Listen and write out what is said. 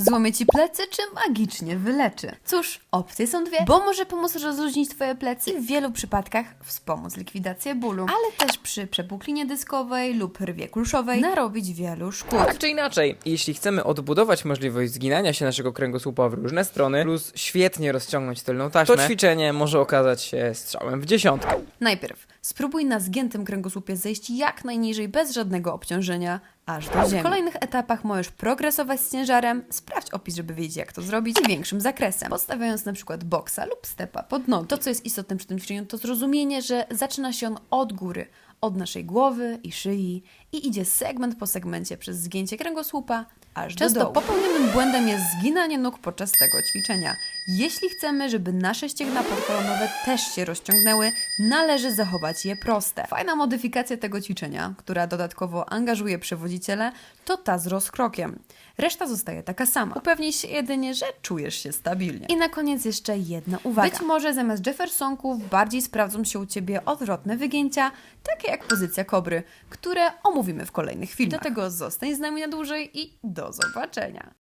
Złamie ci plecy, czy magicznie wyleczy? Cóż, opcje są dwie, bo może pomóc rozluźnić Twoje plecy i w wielu przypadkach wspomóc likwidację bólu, ale też przy przepuklinie dyskowej lub rwie kulszowej narobić wielu szkód. Tak czy inaczej, jeśli chcemy odbudować możliwość zginania się naszego kręgosłupa w różne strony, plus świetnie rozciągnąć tylną taśmę, to ćwiczenie może okazać się strzałem w dziesiątkę. Najpierw spróbuj na zgiętym kręgosłupie zejść jak najniżej bez żadnego obciążenia aż do ziemi. W kolejnych etapach możesz progresować z ciężarem, sprawdź opis, żeby wiedzieć jak to zrobić i większym zakresem, podstawiając na przykład boksa lub stepa pod nogi. To co jest istotne przy tym ćwiczeniu to zrozumienie, że zaczyna się on od góry, od naszej głowy i szyi i idzie segment po segmencie przez zgięcie kręgosłupa aż do Często dołu. popełnionym błędem jest zginanie nóg podczas tego ćwiczenia. Jeśli chcemy, żeby nasze ścięgna podkolonowe też się rozciągnęły, należy zachować je proste. Fajna modyfikacja tego ćwiczenia, która dodatkowo angażuje przewodziciele, to ta z rozkrokiem. Reszta zostaje taka sama. Upewnij się jedynie, że czujesz się stabilnie. I na koniec jeszcze jedna uwaga. Być może zamiast Jeffersonków bardziej sprawdzą się u Ciebie odwrotne wygięcia, takie jak pozycja kobry, które omówimy w kolejnych filmach. Dlatego zostań z nami na dłużej i do zobaczenia.